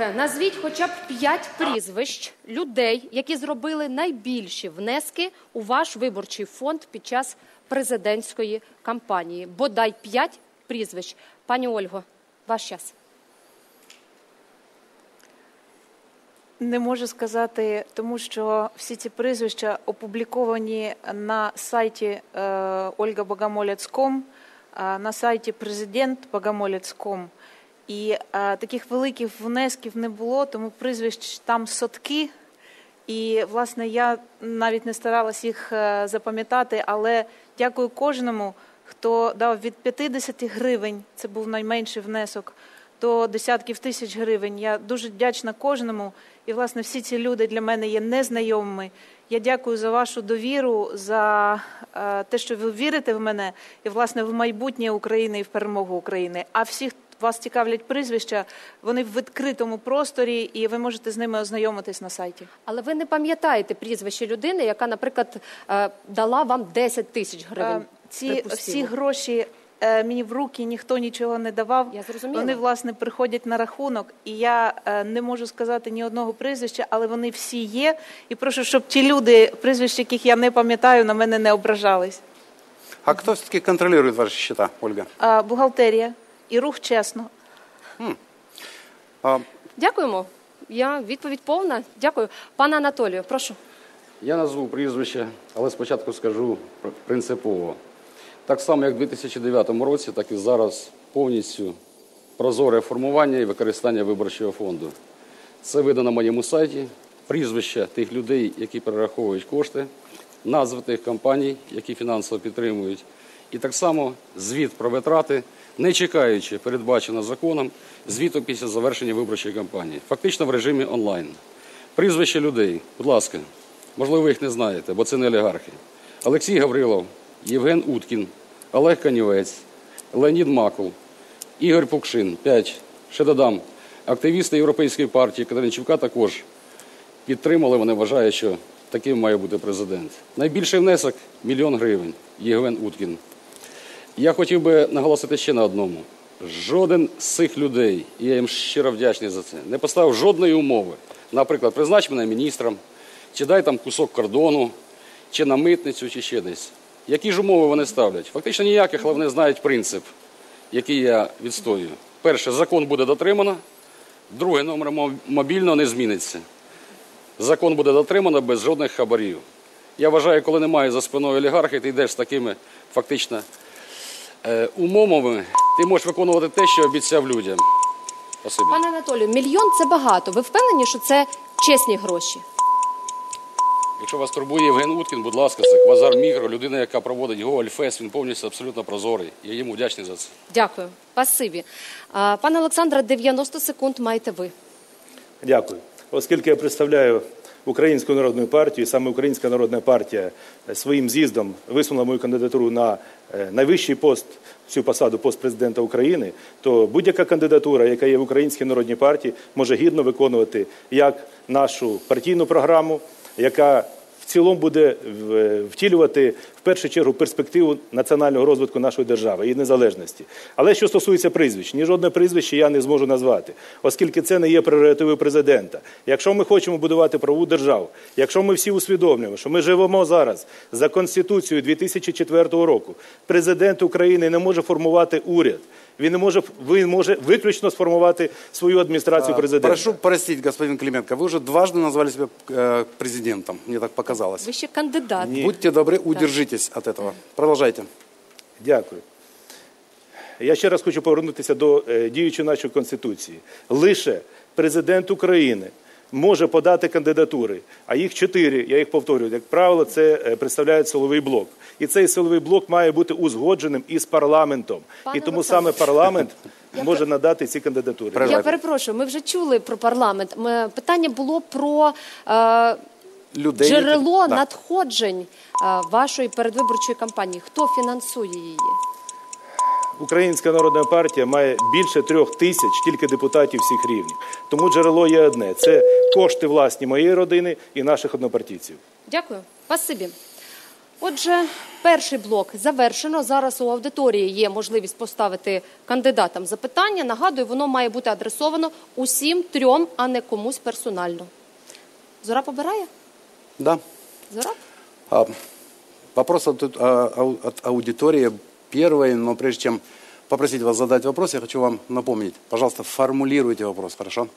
Друге, назвіть хоча б п'ять прізвищ людей, які зробили найбільші внески у ваш виборчий фонд під час президентської кампанії. Бодай п'ять прізвищ. Пані Ольго, ваш час. Не можу сказати, тому що всі ці прізвища опубліковані на сайті е, Ольга Богомолець.ком, е, на сайті президент Богомолець.ком. І е, таких великих внесків не було, тому прізвищ там сотки. І, власне, я навіть не старалась їх е, запам'ятати, але дякую кожному, хто дав від 50 гривень, це був найменший внесок, до десятків тисяч гривень. Я дуже вдячна кожному. І, власне, всі ці люди для мене є незнайомими. Я дякую за вашу довіру, за е, те, що ви вірите в мене, і, власне, в майбутнє України і в перемогу України. А всіх вас цікавлять прізвища, вони в відкритому просторі, і ви можете з ними ознайомитись на сайті. Але ви не пам'ятаєте прізвище людини, яка, наприклад, е, дала вам 10 тисяч гривень. Е, Ці припустимо. всі гроші е, мені в руки ніхто нічого не давав. Я зрозуміла. Вони власне приходять на рахунок, і я не можу сказати ні одного прізвища, але вони всі є. І прошу, щоб ті люди, прізвищ яких я не пам'ятаю, на мене не ображались. А кто все-таки контролирует ваши счета, Ольга? А, бухгалтерія і рух чесно. А, Дякуємо. Я відповідь повна. Дякую. Пане Анатолію, прошу. Я назву прізвище, але спочатку скажу принципово. Так само, як в 2009 році, так і зараз повністю прозоре формування і використання виборчого фонду. Це видно на моєму сайті, прізвища тих людей, які перераховують кошти, назви тих компаній, які фінансово підтримують, і так само звіт про витрати, не чекаючи передбачено законом звіту після завершення виборчої кампанії, фактично в режимі онлайн. Прізвища людей, будь ласка, можливо, ви їх не знаєте, бо це не олігархи. Олексій Гаврилов, Євген Уткін, Олег Канівець, Леонід Макул, Ігор Пукшин, 5. Ще додам, активісти Європейської партії Катеринчука також підтримали, вони вважають, що таким має бути президент. Найбільший внесок мільйон гривень. Євген Уткін. Я хотів би наголосити ще на одному. Жоден з цих людей, і я їм щиро вдячний за це, не поставив жодної умови. Наприклад, признач мене міністром, чи дай там кусок кордону, чи на митницю, чи ще десь. Які ж умови вони ставлять? Фактично ніяких, але вони знають принцип, який я відстоюю. Перше, закон буде дотримано. Друге, номер мо- мобільного не зміниться. Закон буде дотримано без жодних хабарів. Я вважаю, коли немає за спиною олігархи, ти йдеш з такими фактично умовами, ти можеш виконувати те, що обіцяв людям. Спасибі. Пане Анатолію, мільйон це багато. Ви впевнені, що це чесні гроші? Якщо вас турбує Євген Уткін, будь ласка, це Квазар Мігро, людина, яка проводить Гоголь він повністю абсолютно прозорий. Я йому вдячний за це. Дякую. Спасибі. А, Пане Олександре, 90 секунд маєте ви. Дякую. Оскільки я представляю Українську народною партією, саме Українська народна партія е, своїм з'їздом висунула мою кандидатуру на е, найвищий пост, цю посаду пост президента України, то будь-яка кандидатура, яка є в Українській народній партії, може гідно виконувати як нашу партійну програму, яка в цілому буде втілювати в першу чергу перспективу національного розвитку нашої держави і незалежності. Але що стосується прізвищ, ні жодне прізвище я не зможу назвати, оскільки це не є прерогативою президента. Якщо ми хочемо будувати правову державу, якщо ми всі усвідомлюємо, що ми живемо зараз за конституцією 2004 року, президент України не може формувати уряд. Він не може він може виключно сформувати свою адміністрацію президента. Прошу простить, господин Клименко, вы уже дважды назвали себя э, президентом, мне так показалось. Ви ще кандидат. Будьте добры, удержитесь от этого. Продолжайте. Дякую. Я ще раз хочу повернутися до е, діючої нашої конституції. Лише президент України може подати кандидатури, а їх чотири, я їх повторюю, як правило, це е, представляє силовий блок. І цей силовий блок має бути узгодженим із парламентом. Пане і тому Олександре. саме парламент може надати ці кандидатури. Я перепрошую, ми вже чули про парламент. Ми- Питання було про е, Людей, джерело Да. надходжень е, вашої передвиборчої кампанії. Хто фінансує її? Українська народна партія має більше трьох тисяч тільки депутатів всіх рівнів. Тому джерело є одне: це кошти власні моєї родини і наших однопартійців. Дякую. Спасибі. Отже, перший блок завершено. Зараз у аудиторії є можливість поставити кандидатам запитання. Нагадую, воно має бути адресовано усім трьом, а не комусь персонально. Зора побирає? Да. Зора? А, Вопрос от, а, от аудитории первый, но прежде чем попросить вас задать вопрос, я хочу вам напомнить, пожалуйста, формулируйте вопрос, хорошо?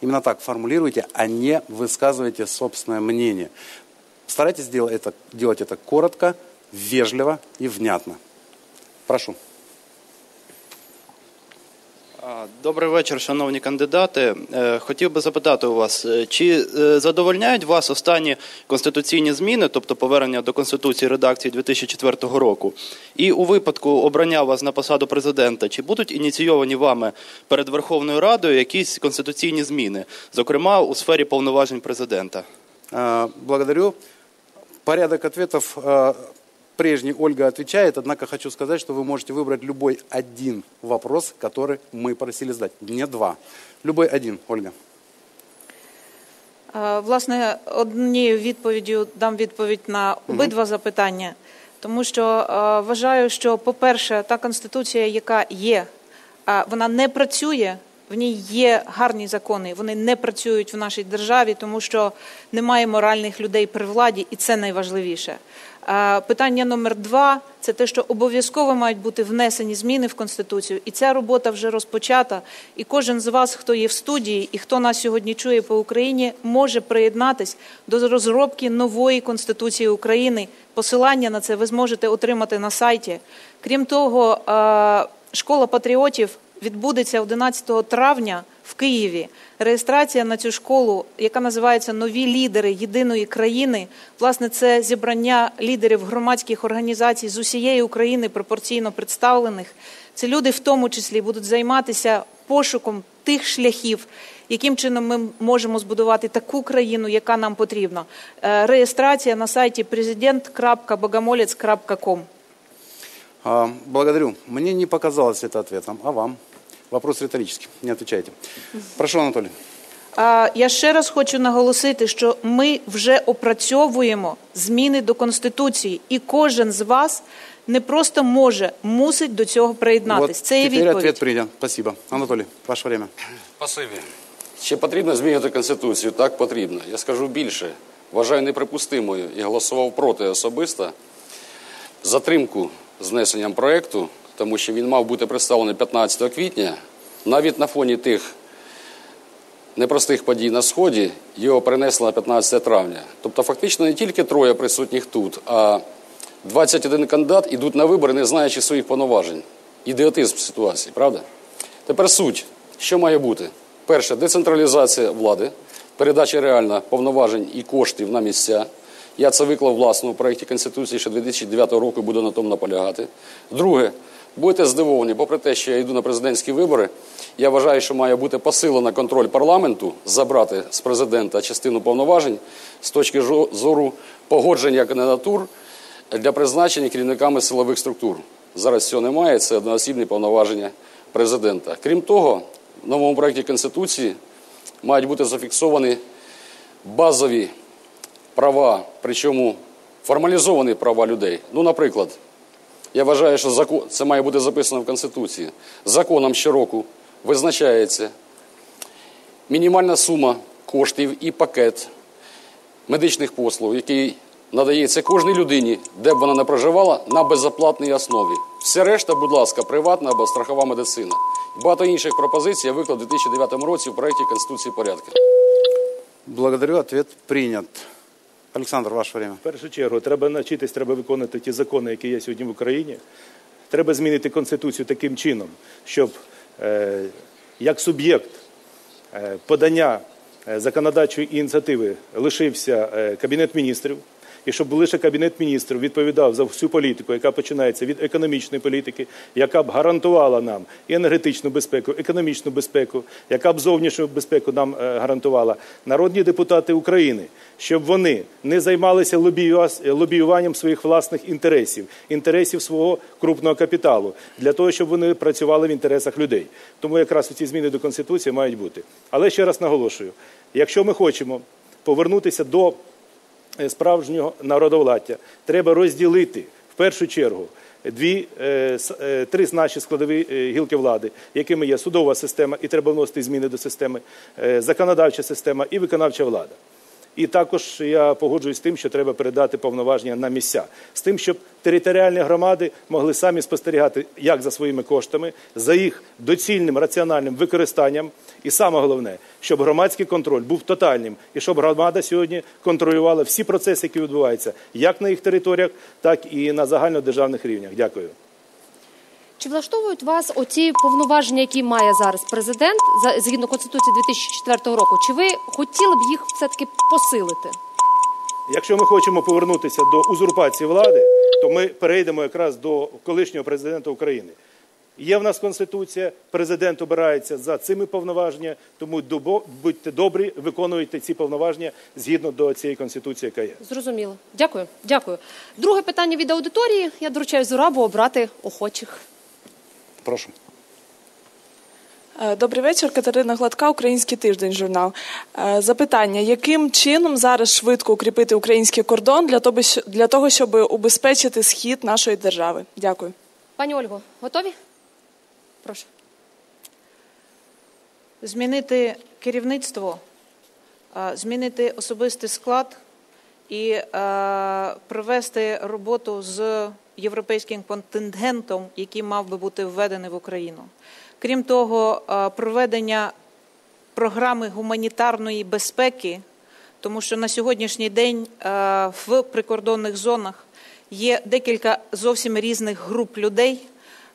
Именно так формулируйте, а не высказывайте собственное мнение. Старайтесь делать это, делать это коротко, вежливо и внятно. Прошу. Добрий вечір, шановні кандидати. Е, Хотів би запитати у вас, е, чи е, задовольняють вас останні конституційні зміни, тобто повернення до Конституції редакції 2004 року? І у випадку обрання вас на посаду президента, чи будуть ініційовані вами перед Верховною Радою якісь конституційні зміни, зокрема у сфері повноважень президента? Благодарю. Порядок ответов а, прежний Ольга отвечает, однако хочу сказать, что вы можете выбрать любой один вопрос, который мы просили задать. Не два. Любой один, Ольга. Е, Власне, однією відповіддю дам відповідь на обидва запитання, тому що е, вважаю, що, по-перше, та конституція, яка є, е, вона не працює. В ній є гарні закони, вони не працюють в нашій державі, тому що немає моральних людей при владі, і це найважливіше. Е, Питання номер два це те, що обов'язково мають бути внесені зміни в конституцію, і ця робота вже розпочата. І кожен з вас, хто є в студії і хто нас сьогодні чує по Україні, може приєднатись до розробки нової конституції України. Посилання на це ви зможете отримати на сайті. Крім того, е, школа патріотів відбудеться 11 травня в Києві. Реєстрація на цю школу, яка називається Нові лідери єдиної країни. Власне, це зібрання лідерів громадських організацій з усієї України пропорційно представлених. Це люди, в тому числі, будуть займатися пошуком тих шляхів, яким чином ми можемо збудувати таку країну, яка нам потрібна. Е, Реєстрація на сайті президент.богомолець.ком. А, Благодарю. Мне не показалось это ответом, а вам? Вопрос риторический, не отвечайте. Прошу, Анатолий. А, Я ще раз хочу наголосити, що ми вже опрацьовуємо зміни до Конституції, і кожен з вас не просто може, мусить до цього приєднатись. Це є теперь відповідь. ответ принят. Спасибо. Анатолий, ваше время. Спасибі. Чи потрібно змінювати Конституцію? Так, потрібно. Я скажу більше. Вважаю неприпустимою і голосував проти особисто затримку з внесенням проєкту, тому що він мав бути представлений 15 квітня. Навіть на фоні тих непростих подій на Сході його перенесли на 15 травня. Тобто, фактично, не тільки троє присутніх тут, а 21 кандидат ідуть на вибори, не знаючи своїх повноважень. Ідіотизм ситуації, правда? Тепер суть. Що має бути? Перше, децентралізація влади, передача реально повноважень і коштів на місця. Я це виклав власному проєкті Конституції ще 2009 року і буду на тому наполягати. Друге, будете здивовані, попри те, що я йду на президентські вибори, я вважаю, що має бути посилено контроль парламенту, забрати з президента частину повноважень з точки зору погодження кандидатур для призначення керівниками силових структур. Зараз цього немає, це одноосібні повноваження президента. Крім того, в новому проєкті Конституції мають бути зафіксовані базові права, причому формалізовані права людей. Ну, наприклад, я вважаю, що закон, це має бути записано в Конституції. Законом щороку визначається мінімальна сума коштів і пакет медичних послуг, який надається кожній людині, де б вона не проживала, на безоплатній основі. Все решта, будь ласка, приватна або страхова медицина. Багато інших пропозицій я виклав у 2009 році в проєкті Конституції порядки. Благодарю, ответ принят. Александр, ваше время. В першу чергу треба навчитись, треба виконувати ті закони, які є сьогодні в Україні. Треба змінити конституцію таким чином, щоб е, як суб'єкт е, подання е, законодавчої ініціативи лишився е, кабінет міністрів. І щоб лише кабінет міністрів відповідав за всю політику, яка починається від економічної політики, яка б гарантувала нам і енергетичну безпеку, економічну безпеку, яка б зовнішню безпеку нам е, гарантувала народні депутати України, щоб вони не займалися лобіюванням своїх власних інтересів, інтересів свого крупного капіталу, для того, щоб вони працювали в інтересах людей. Тому якраз ці зміни до конституції мають бути. Але ще раз наголошую: якщо ми хочемо повернутися до справжнього народовладдя треба розділити в першу чергу дві е, е, три наші складові е, гілки влади, якими є судова система, і треба вносити зміни до системи, е, законодавча система і виконавча влада. І також я погоджуюсь з тим, що треба передати повноваження на місця, з тим, щоб територіальні громади могли самі спостерігати як за своїми коштами, за їх доцільним раціональним використанням. І саме головне, щоб громадський контроль був тотальним, і щоб громада сьогодні контролювала всі процеси, які відбуваються, як на їх територіях, так і на загальнодержавних рівнях. Дякую. Чи влаштовують вас оці повноваження, які має зараз президент згідно Конституції 2004 року? Чи ви хотіли б їх все-таки посилити? Якщо ми хочемо повернутися до узурпації влади, то ми перейдемо якраз до колишнього президента України. Є в нас конституція, президент обирається за цими повноваженнями, тому будьте добрі, виконуйте ці повноваження згідно до цієї конституції, яка є. Зрозуміло. Дякую. Дякую. Друге питання від аудиторії. Я доручаю Зурабу обрати охочих. Прошу. Е, Добрий вечір, Катерина Гладка, Український тиждень журнал. Е, Запитання: яким чином зараз швидко укріпити український кордон для того, щ- для того, щоб убезпечити схід нашої держави? Дякую. Пані Ольго, готові? Прошу. змінити керівництво, е, змінити особистий склад і е, провести роботу з європейським контингентом, який мав би бути введений в Україну. Крім того, е, проведення програми гуманітарної безпеки, тому що на сьогоднішній день в прикордонних зонах є декілька зовсім різних груп людей,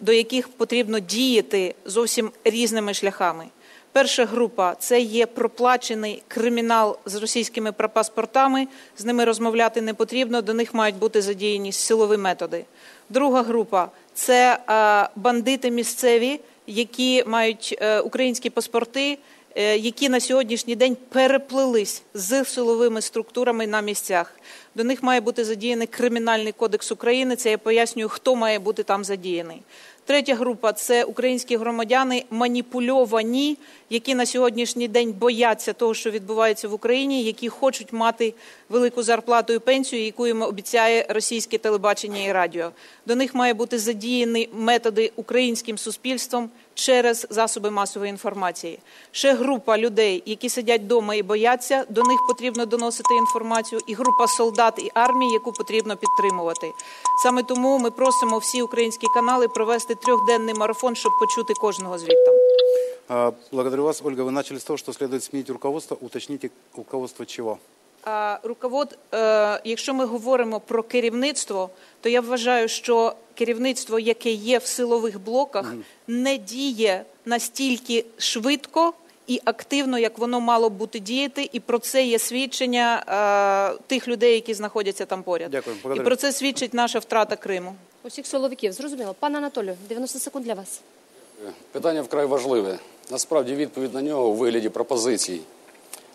до яких потрібно діяти зовсім різними шляхами. Перша група це є проплачений кримінал з російськими прапаспортами. З ними розмовляти не потрібно, до них мають бути задіяні силові методи. Друга група це е, бандити місцеві, які мають е, українські паспорти, які на сьогоднішній день переплились з силовими структурами на місцях. До них має бути задіяний кримінальний кодекс України. Це я пояснюю, хто має бути там задіяний. Третя група це українські громадяни маніпульовані, які на сьогоднішній день бояться того, що відбувається в Україні, які хочуть мати велику зарплату і пенсію, яку їм обіцяє російське телебачення і радіо. До них має бути задіяні методи українським суспільством через засоби масової інформації. Ще група людей, які сидять вдома і бояться, до них потрібно доносити інформацію, і група солдат і армії, яку потрібно підтримувати. Саме тому ми просимо всі українські канали провести трьохденний марафон, щоб почути кожного звідти. Благодарю вас, Ольга. Вы начали с того, что следует сменить руководство. Уточните, руководство чего? А, Руковод, е, якщо ми говоримо про керівництво, то я вважаю, що керівництво, яке є в силових блоках, не діє настільки швидко і активно, як воно мало бути діяти, і про це є свідчення е, тих людей, які знаходяться там поряд. Дякую, і про це свідчить наша втрата Криму. Усіх силовиків. Зрозуміло. Пане Анатолію, 90 секунд для вас. Питання вкрай важливе. Насправді відповідь на нього у вигляді пропозицій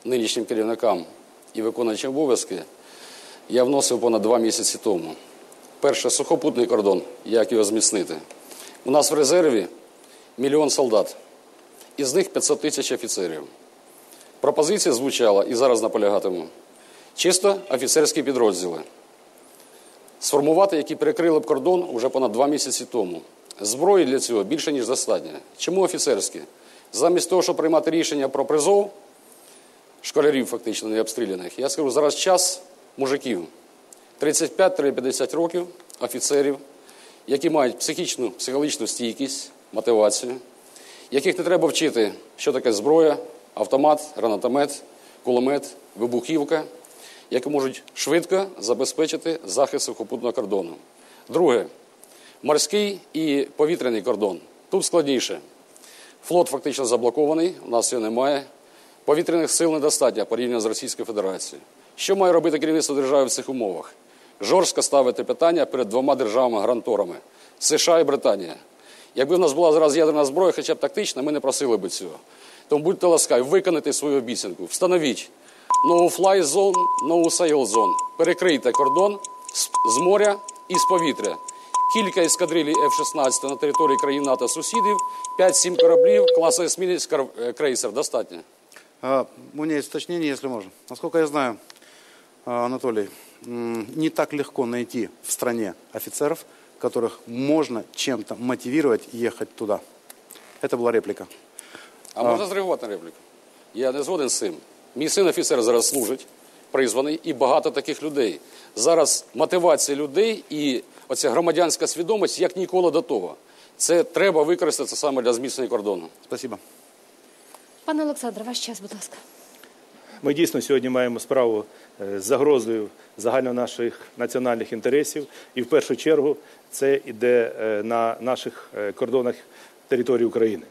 нинішнім керівникам і виконуючим обов'язки я вносив понад два місяці тому. Перше сухопутний кордон, як його зміцнити. У нас в резерві мільйон солдат, із них 500 тисяч офіцерів. Пропозиція звучала і зараз наполягатиму. Чисто офіцерські підрозділи. Сформувати, які перекрили б кордон уже понад два місяці тому. Зброї для цього більше, ніж достатньо. Чому офіцерські? Замість того, щоб приймати рішення про призов, школярів фактично не обстріляних, я скажу, зараз час мужиків 35-50 років, офіцерів, які мають психічну, психологічну стійкість, мотивацію, яких не треба вчити, що таке зброя, автомат, гранатомет, кулемет, вибухівка, які можуть швидко забезпечити захист сухопутного кордону. Друге, морський і повітряний кордон. Тут складніше. Флот фактично заблокований, у нас його немає. Повітряних сил недостатньо порівняно з Російською Федерацією. Що має робити керівництво держави в цих умовах? Жорстко ставити питання перед двома державами-гранторами США і Британія. Якби в нас була зараз ядерна зброя, хоча б тактична, ми не просили би цього. Тому будьте ласкаві, виконайте свою обіцянку, встановіть no fly zone, no sail zone. Перекрийте кордон з, моря і з повітря. Кілька ескадрилій F-16 на території країн НАТО сусідів, 5-7 кораблів, класу есмінець крейсер. Достатньо. А, у меня есть уточнение, если можно. Насколько я знаю, А, Анатолий, м, не так легко найти в стране офицеров, которых можно чем-то мотивировать ехать туда. Это была реплика. А можна зреагувати на репліку? Я не згоден з цим. Мій син офіцер зараз служить, призваний, і багато таких людей. Зараз мотивація людей і оця громадянська свідомість як ніколи до того. Це треба використати саме для зміцнення кордону. Спасибо. Пане Олександре, ваш час, будь ласка. Ми дійсно сьогодні маємо справу е, з загрозою загально наших національних інтересів, і в першу чергу це йде е, на наших е, кордонах території України.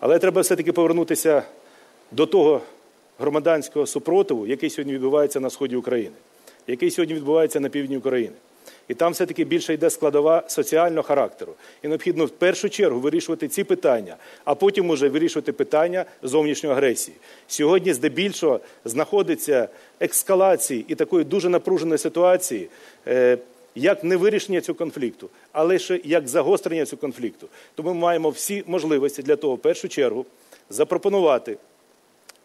Але треба все-таки повернутися до того громадянського супротиву, який сьогодні відбувається на сході України, який сьогодні відбувається на півдні України. І там все-таки більше йде складова соціального характеру. І необхідно в першу чергу вирішувати ці питання, а потім уже вирішувати питання зовнішньої агресії. Сьогодні здебільшого знаходиться ескалації і такої дуже напруженої ситуації, е, як не вирішення цього конфлікту, а лише як загострення цього конфлікту. Тому ми маємо всі можливості для того, в першу чергу, запропонувати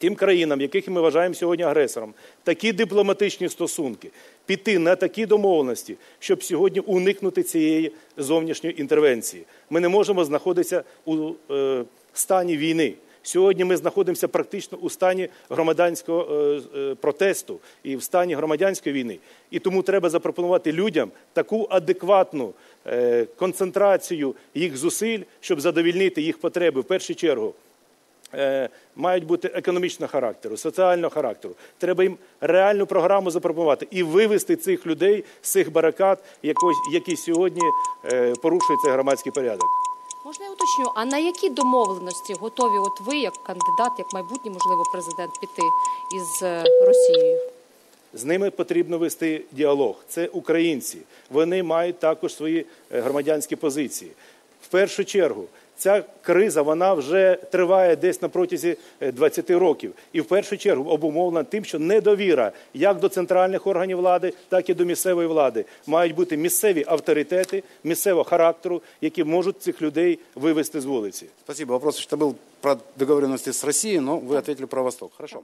тим країнам, яких ми вважаємо сьогодні агресором, такі дипломатичні стосунки, піти на такі домовленості, щоб сьогодні уникнути цієї зовнішньої інтервенції. Ми не можемо знаходитися у е, стані війни. Сьогодні ми знаходимося практично у стані громадянського е, е, протесту і в стані громадянської війни. І тому треба запропонувати людям таку адекватну е, концентрацію їх зусиль, щоб задовільнити їх потреби в першу чергу мають бути економічного характеру, соціального характеру. Треба їм реальну програму запропонувати і вивести цих людей з цих барикад, які сьогодні е, порушують цей громадський порядок. Можна я уточню, а на які домовленості готові от ви, як кандидат, як майбутній, можливо, президент, піти із е, Росією? З ними потрібно вести діалог. Це українці. Вони мають також свої е, громадянські позиції. В першу чергу, ця криза вона вже триває десь на протязі е, 20 років. І в першу чергу обумовлена тим, що недовіра як до центральних органів влади, так і до місцевої влади. Мають бути місцеві авторитети, місцевого характеру, які можуть цих людей вивести з вулиці. Спасибо. Вопрос что був про договоренності з Росією, але ви ответили про Восток. Хорошо.